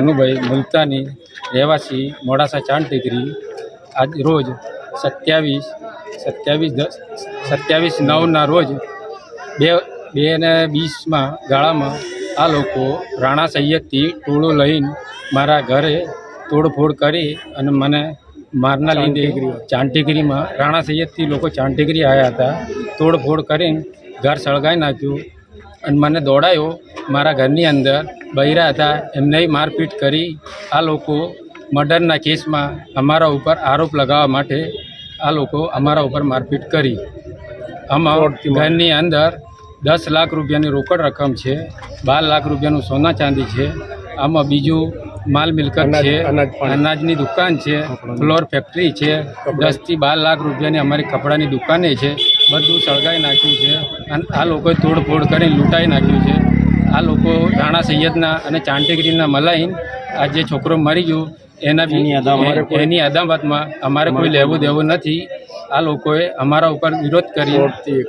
કનુભાઈ મુલતાની રહેવાસી મોડાસા ચાંદ ડિગ્રી આજ રોજ સત્યાવીસ સત્યાવીસ દસ સત્યાવીસ નવના રોજ બે બે ને વીસમાં ગાળામાં આ લોકો રાણા સૈયદથી ટોળું લઈને મારા ઘરે તોડફોડ કરી અને મને મારના લીધે ચાંટીગીરીમાં રાણા સૈયદથી લોકો ચાંટીગીરી આવ્યા હતા. તોડફોડ કરીને ઘર સળગાવી નાખ્યું અને મને દોડાયો મારા ઘરની અંદર બૈરા હતા એમને મારપીટ કરી આ લોકો મર્ડરના કેસમાં અમારા ઉપર આરોપ લગાવવા માટે આ લોકો અમારા ઉપર મારપીટ કરી. આમાં ઘરની અંદર દસ લાખ રૂપિયાની રોકડ રકમ છે બાર લાખ રૂપિયાનું સોના ચાંદી છે આમાં બીજું માલ મિલકત છે અનાજની દુકાન છે ફ્લોર ફેક્ટરી છે દસથી બાર લાખ રૂપિયાની અમારી કપડાની દુકાને છે બધું સળગાવી નાખ્યું છે અને આ લોકોએ તોડફોડ કરીને લૂંટાઈ નાખ્યું છે. આ લોકો રાણા સૈયદના અને ચાંટેગીરીના મલાઈન આ જે છોકરો મરી ગયો એના એની અદાવતમાં અમારે કોઈ લેવું દેવું નથી. આ લોકોએ અમારા ઉપર વિરોધ કરી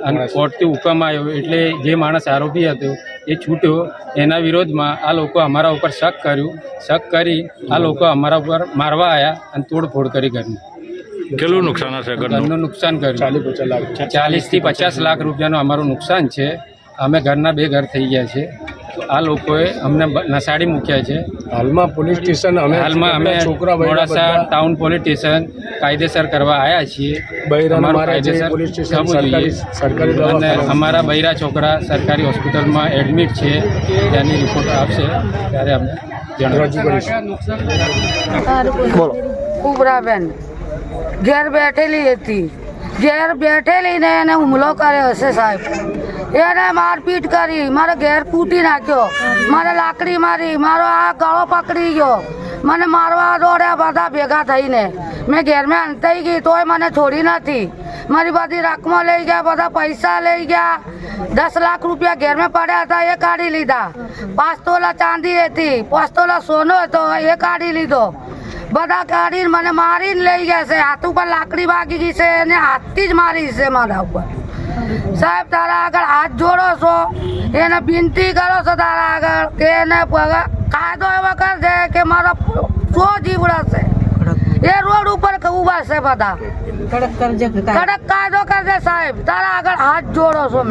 અને કોર્ટથી હુકમ આવ્યો એટલે જે માણસ આરોપી હતો એ છૂટ્યો. એના વિરોધમાં આ લોકો અમારા ઉપર શક કર્યું. શક કરી આ લોકો અમારા ઉપર મારવા આવ્યા અને તોડફોડ કરી ઘરની. કેટલું નુકસાન હશે ઘરનું? નુકસાન કર્યું. ચાલીસથી પચાસ લાખ રૂપિયાનું અમારું નુકસાન છે. અમે ઘરના બે ઘર થઈ ગયા છે. તો આ લોકોએ અમને નસાડી મૂક્યા છે. હાલમાં પોલીસ સ્ટેશન અમે હાલમાં અમે છોકરા મોડાસા ટાઉન પોલીસ સ્ટેશન કાયદેસર કરવા આવ્યા છીએ. બૈરાને અમારું મારે છે કાયદેસર પોલીસ સ્ટેશન થવું સરકારી જોઈએ. સરકારી અને અમારા બૈરા છોકરા સરકારી હોસ્પિટલમાં એડમિટ છે ત્યાંની રિપોર્ટ આપશે ત્યારે અમે જણાવીશું બોલો. કુબરાબેન ઘેર બેઠેલી હતી. ઘેર બેઠેલીને એને હુમલો કર્યો હશે સાહેબ. એને મારપીટ કરી, મારો ઘેર કૂટી નાખ્યો, મારે લાકડી મારી, મારો આ ગળો પકડી ગયો. મને મારવા દોડ્યા બધા ભેગા થઈને. મેં ઘેરમાં અંતાઈ ગઈ તોય મને છોડી નથી. મારી બધી રકમો લઈ ગયા, બધા પૈસા લઈ ગયા. દસ લાખ રૂપિયા ઘેરમાં પડ્યા હતા, એ કાઢી લીધા. પાંચ તોલા ચાંદી હતી પાંચ તોલા સોનો હતો, એ કાઢી લીધો. બધા કાઢીને મને મારીને લઈ ગયા છે. હાથ ઉપર લાકડી વાગી ગઈ છે અને હાથથી જ મારી છે મારા ઉપર. સાહેબ તારા આગળ હાથ જોડો છો. એને વિનંતી કરો છો તારા આગળ કે એને પગ- કાયદો એવો કરશે કે મારો સો જીવડાશે એ રોડ ઉપર ઊભા છે બધા. કડક કાયદો. કરશે સાહેબ. તારા આગળ હાથ જોડો છો મેં.